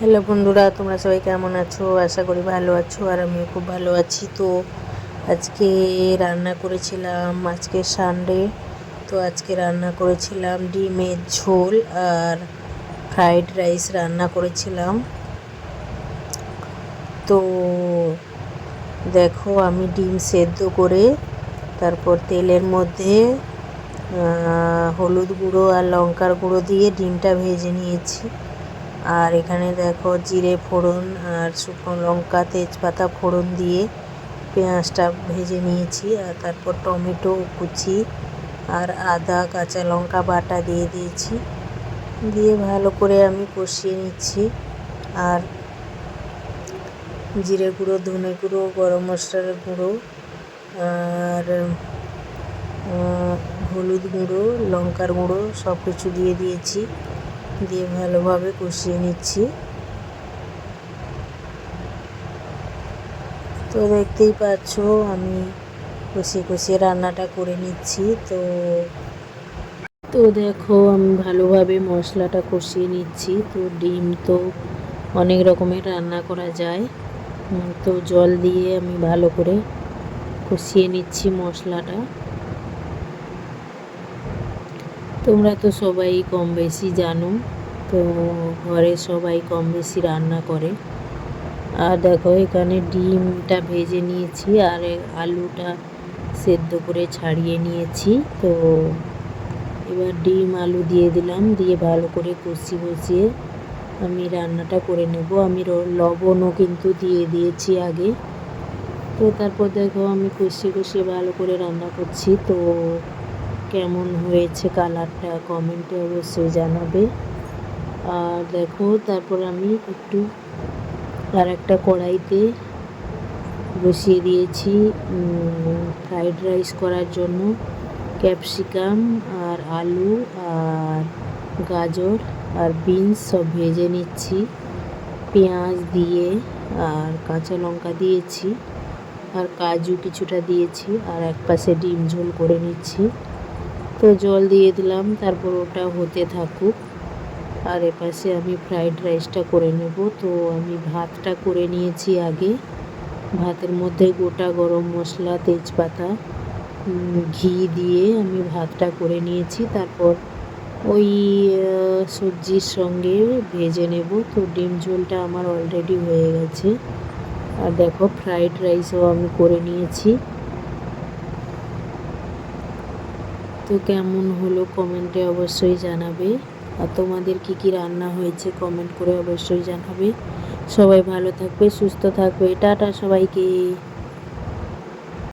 Hello বন্ধুরা, তোমরা সবাই কেমন আছো? আশা করি ভালো আছো আর আমিও খুব ভালো আছি। তো আজকে রান্না করেছিলাম, আজকে সানডে তো আজকে রান্না করেছিলাম ডিমের ঝোল আর ফ্রাইড রাইস রান্না করেছিলাম। তো দেখো, আমি ডিম সেদ্ধ করে তারপর তেলের মধ্যে হলুদ গুঁড়ো আর লঙ্কার গুঁড়ো দিয়ে ডিমটা ভেজে নিয়েছি। আর এখানে দেখো জিরে ফোড়ন আর শুকনো লঙ্কা, তেজপাতা ফোড়ন দিয়ে পেঁয়াজটা ভেজে নিয়েছি আর তারপর টমেটো কুচি আর আদা, কাঁচা লঙ্কা বাটা দিয়ে দিয়েছি। দিয়ে ভালো করে আমি কষিয়ে নিচ্ছি আর জিরে গুঁড়ো, ধনে গুঁড়ো, গরম মশলার গুঁড়ো আর হলুদ গুঁড়ো, লঙ্কার গুঁড়ো সব কিছু দিয়ে দিয়েছি। দিয়ে ভালোভাবে কষিয়ে নিচ্ছি। তো দেখতেই পাচ্ছ, আমি কষিয়ে কষিয়ে রান্নাটা করে নিচ্ছি। তো তো দেখো, আমি ভালোভাবে মশলাটা কষিয়ে নিচ্ছি। তো ডিম তো অনেক রকমের রান্না করা যায়। তো জল দিয়ে আমি ভালো করে কষিয়ে নিচ্ছি মশলাটা। তোমরা তো সবাই কম বেশি জানো, তো ঘরে সবাই কম বেশি রান্না করে। আর দেখো এখানে ডিমটা ভেজে নিয়েছি আর আলুটা সেদ্ধ করে ছাড়িয়ে নিয়েছি। তো এবার ডিম আলু দিয়ে দিলাম, দিয়ে ভালো করে কষি বসিয়ে আমি রান্নাটা করে নেব। আমি লবণও কিন্তু দিয়ে দিয়েছি আগে। তো তারপর দেখো আমি কষিয়ে কষিয়ে ভালো করে রান্না করছি। তো কেমন হয়েছে কালারটা কমেন্টে অবশ্যই জানাবে। আর দেখো, তারপর আমি একটু আর একটা কড়াইতে বসিয়ে দিয়েছি ফ্রাইড রাইস করার জন্য ক্যাপসিকাম আর আলু আর গাজর আর বিনস সব ভেজে নিচ্ছি। পেঁয়াজ দিয়ে আর কাঁচা লঙ্কা দিয়েছি আর কাজু কিছুটা দিয়েছি আর এক পাশে ডিম ঝোল করে নিচ্ছি। তো জল দিয়ে দিলাম, তারপর ওটা হতে থাকুক। আর এপাশে আমি ফ্রাইড রাইসটা করে নেব। তো আমি ভাতটা করে নিয়েছি আগে। ভাতের মধ্যে গোটা গরম মশলা, তেজপাতা ঘি দিয়ে আমি ভাতটা করে নিয়েছি। তারপর ওই সবজির সঙ্গে ভেজে নেব। তো ডিম ঝোলটা আমার অলরেডি হয়ে গেছে। আর দেখো ফ্রাইড রাইসও আমি করে নিয়েছি। তো কেমন হলো কমেন্টে অবশ্যই জানাবে। আর তোমাদের কী কী রান্না হয়েছে কমেন্ট করে অবশ্যই জানাবে। সবাই ভালো থাকবে, সুস্থ থাকবে। টাটা সবাইকে।